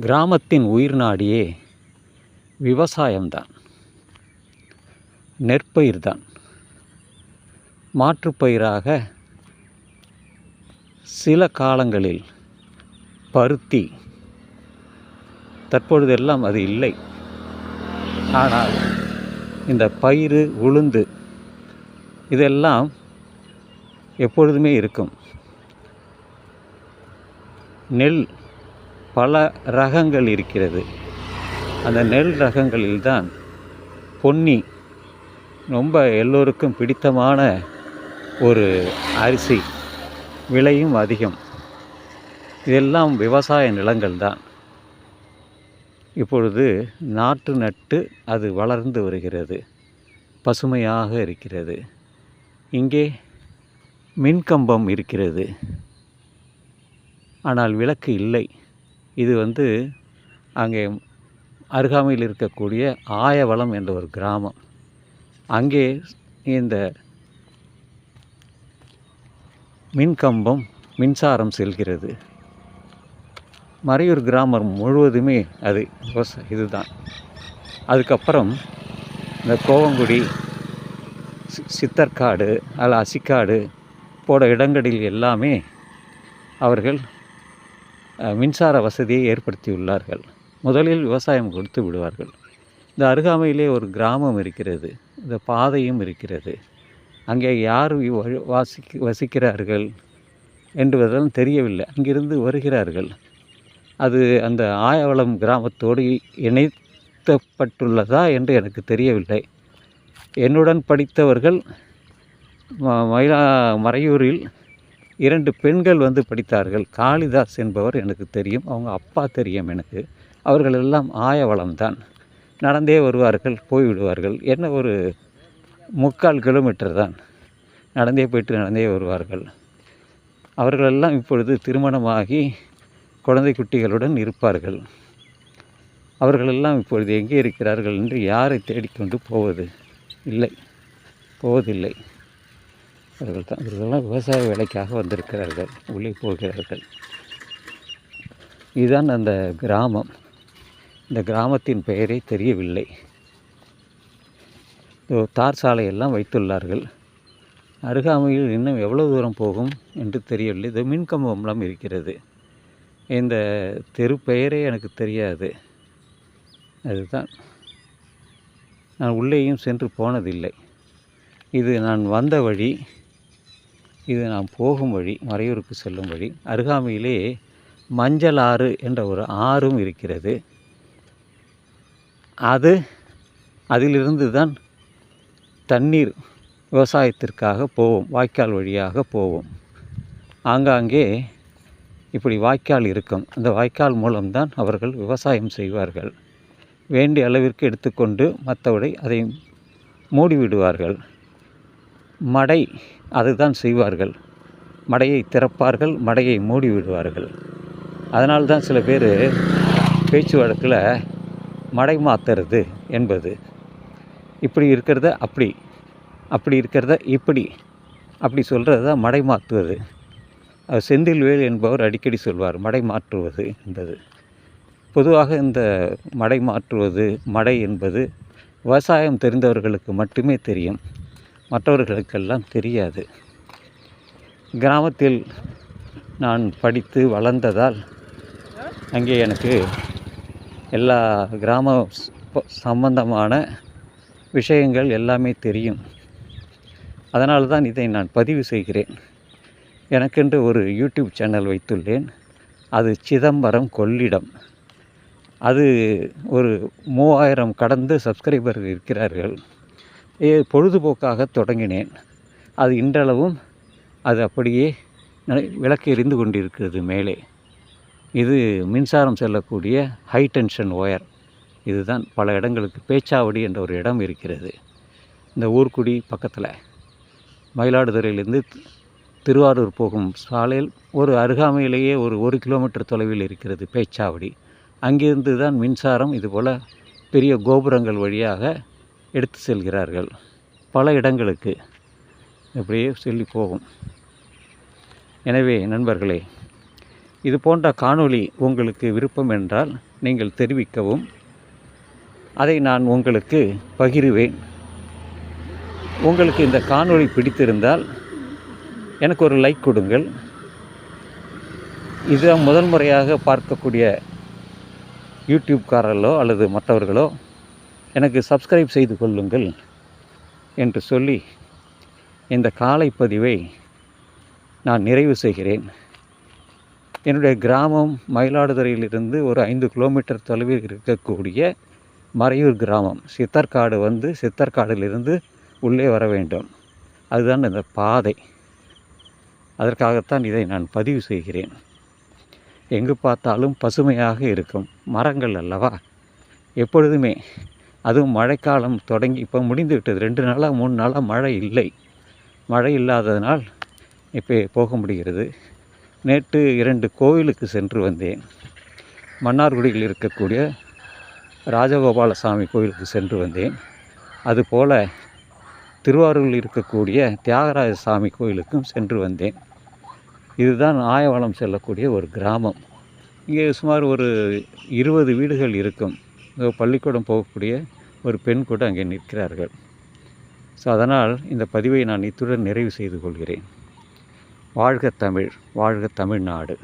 கிராமத்தின் உயிர் நாடியே விவசாயம்தான். நெற்பயிர்தான். மாற்றுப்பயிராக சில காலங்களில் பருத்தி தற்பொழுதெல்லாம் அது இல்லை. ஆனால் இந்த பயிறு உளுந்து இதெல்லாம் எப்பொழுதுமே இருக்கும். நெல் பல ரகங்கள் இருக்கிறது. அந்த நெல் ரகங்களில்தான் பொன்னி ரொம்ப எல்லோருக்கும் பிடித்தமான ஒரு அரிசி விலையும் அதிகம். இதெல்லாம் விவசாய நிலங்கள் தான் இப்பொழுது நாற்று நட்டு அது வளர்ந்து வருகிறது. பசுமையாக இருக்கிறது. இங்கே மின்கம்பம் இருக்கிறது. ஆனால் விளக்கு இல்லை. இது வந்து அங்கே அருகாமையில் இருக்கக்கூடிய ஆயவளம் என்ற ஒரு கிராமம். அங்கே இந்த மின்கம்பம் மின்சாரம் செல்கிறது. மறையூர் கிராமம் முழுவதுமே அது இதுதான். அதுக்கப்புறம் இந்த கோவங்குடி சி- சித்தர்காடு அல்ல அசிக்காடு போட இடங்களில் எல்லாமே அவர்கள் மின்சார வசதியை ஏற்படுத்தியுள்ளார்கள். முதலில் விவசாயம் கொடுத்து விடுவார்கள். இந்த அருகாமையிலே ஒரு கிராமம் இருக்கிறது. இந்த பாதையும் இருக்கிறது. அங்கே யார் வாசிக் வாசிக்க வசிக்கிறார்கள் என்பதெல்லாம் தெரியவில்லை. அங்கிருந்து வருகிறார்கள். அது அந்த ஆயவளம் கிராமத்தோடு இணைத்தப்பட்டுள்ளதா என்று எனக்கு தெரியவில்லை. என்னுடன் படித்தவர்கள் ம- மயிலா மறையூரில் இரண்டு பெண்கள் வந்து படித்தார்கள். காளிதாஸ் என்பவர் எனக்கு தெரியும். அவங்க அப்பா தெரியும் எனக்கு. அவர்கள் எல்லாம் ஆயவளம்தான் நடந்தே வருவார்கள் போய்விடுவார்கள். என்ன ஒரு முக்கால் கிலோமீட்டர் தான். நடந்தே போயிட்டு நடந்தே வருவார்கள். அவர்களெல்லாம் இப்பொழுது திருமணமாகி குழந்தை குட்டிகளுடன் இருப்பார்கள். அவர்களெல்லாம் இப்பொழுது எங்கே இருக்கிறார்கள் என்று யாரை தேடிக்கொண்டு போவது இல்லை. போவதில்லை. அவர்கள் தான் இவர்களெல்லாம் விவசாய வேலைக்காக வந்திருக்கிறார்கள் உள்ளே போகிறார்கள். இதுதான் அந்த கிராமம். இந்த கிராமத்தின் பெயரே தெரியவில்லை. தார் சாலையெல்லாம் வைத்துள்ளார்கள். அருகாமையில் இன்னும் எவ்வளோ தூரம் போகும் என்று தெரியவில்லை. இது மின்கம்பம்லாம் இருக்கிறது. இந்த தெரு பெயரே எனக்கு தெரியாது. அதுதான். நான் உள்ளேயும் சென்று போனதில்லை. இது நான் வந்த வழி இது நாம் போகும் வழி மறையூருக்கு செல்லும் வழி. அருகாமையிலே மஞ்சள் ஆறு என்ற ஒரு ஆறும் இருக்கிறது. அது அதிலிருந்து தான் தண்ணீர் விவசாயத்திற்காக போவோம் வாய்க்கால் வழியாக போவோம். ஆங்காங்கே இப்படி வாய்க்கால் இருக்கும். அந்த வாய்க்கால் மூலம்தான் அவர்கள் விவசாயம் செய்வார்கள். வேண்டிய அளவிற்கு எடுத்துக்கொண்டு மற்றபடி அதை மூடிவிடுவார்கள். மடை அதுதான் செய்வார்கள். மடையை திறப்பார்கள் மடையை மூடி விடுவார்கள். அதனால் தான் சில பேர் பேச்சு வழக்கில் மடை மாற்றுறது என்பது. இப்படி இருக்கிறத அப்படி அப்படி இருக்கிறத இப்படி அப்படி சொல்கிறது தான் மடை மாற்றுவது செந்தில் செந்தில்வேல் என்பவர் அடிக்கடி சொல்வார் மடை மாற்றுவது என்பது. பொதுவாக இந்த மடை மாற்றுவது மடை என்பது விவசாயம் தெரிந்தவர்களுக்கு மட்டுமே தெரியும். மற்றவர்களுக்கெல்லாம் தெரியாது. கிராமத்தில் நான் படித்து வளர்ந்ததால் அங்கே எனக்கு எல்லா கிராம சம்பந்தமான விஷயங்கள் எல்லாமே தெரியும். அதனால தான் இதை நான் பதிவு செய்கிறேன். எனக்கென்று ஒரு யூடியூப் சேனல் வைத்துள்ளேன். அது சிதம்பரம் கொள்ளிடம். அது ஒரு மூவாயிரம் கடந்து சப்ஸ்கிரைபர்கள் இருக்கிறார்கள். பொழுதுபோக்காக தொடங்கினேன். அது இன்றளவும் அது அப்படியே விளக்கு எரிந்து கொண்டிருக்கிறது மேலே. இது மின்சாரம் செல்லக்கூடிய ஹை டென்ஷன் ஒயர் இதுதான் பல இடங்களுக்கு பேச்சாவடி என்ற ஒரு இடம் இருக்கிறது. இந்த ஊர்க்குடி பக்கத்தில் மயிலாடுதுறையிலிருந்து திருவாரூர் போகும் சாலையில் ஒரு அருகாமையிலேயே ஒரு ஒரு கிலோமீட்டர் தொலைவில் இருக்கிறது பேச்சாவடி. அங்கிருந்து தான் மின்சாரம் இதுபோல் பெரிய கோபுரங்கள் வழியாக எடுத்து செல்கிறார்கள். பல இடங்களுக்கு இப்படியே சொல்லி போகும். எனவே நண்பர்களே இது போன்ற காணொளி உங்களுக்கு விருப்பம் என்றால் நீங்கள் தெரிவிக்கவும் அதை நான் உங்களுக்கு பகிருவேன். உங்களுக்கு இந்த காணொளி பிடித்திருந்தால் எனக்கு ஒரு லைக் கொடுங்கள். இதுதான் முதல் முறையாக பார்க்கக்கூடிய யூடியூப்காரர்களோ அல்லது மற்றவர்களோ எனக்கு சப்ஸ்கிரைப் செய்து கொள்ளுங்கள் என்று சொல்லி இந்த காலை பதிவை நான் நிறைவு செய்கிறேன். என்னுடைய கிராமம் மயிலாடுதுறையிலிருந்து ஒரு ஐந்து கிலோமீட்டர் தொலைவில் இருக்கக்கூடிய மறையூர் கிராமம். சித்தர்காடு வந்து சித்தர்காடிலிருந்து உள்ளே வர வேண்டும். அதுதான் இந்த பாதை. அதற்காகத்தான் இதை நான் பதிவு செய்கிறேன். எங்கு பார்த்தாலும் பசுமையாக இருக்கும். மரங்கள் அல்லவா? எப்பொழுதுமே அதுவும் மழைக்காலம் தொடங்கி இப்போ முடிந்து விட்டது ரெண்டு நாளாக மூணு நாளாக மழை இல்லை. மழை இல்லாததனால் இப்போ போக முடிகிறது. நேற்று இரண்டு கோவிலுக்கு சென்று வந்தேன். மன்னார்குடியில் இருக்கக்கூடிய ராஜகோபாலசாமி கோவிலுக்கு சென்று வந்தேன். அதுபோல் திருவாரூரில் இருக்கக்கூடிய தியாகராஜ சாமி கோயிலுக்கும் சென்று வந்தேன். இதுதான் ஆயவளம் செல்லக்கூடிய ஒரு கிராமம். இங்கே சுமார் ஒரு இருபது வீடுகள் இருக்கும். பள்ளிக்கூடம் போகக்கூடிய ஒரு பெண் கூட அங்கே நிற்கிறார்கள். ஸோ அதனால் இந்த பதிவை நான் இத்துடன் நிறைவு செய்து கொள்கிறேன். வாழ்க தமிழ் வாழ்க தமிழ்நாடு.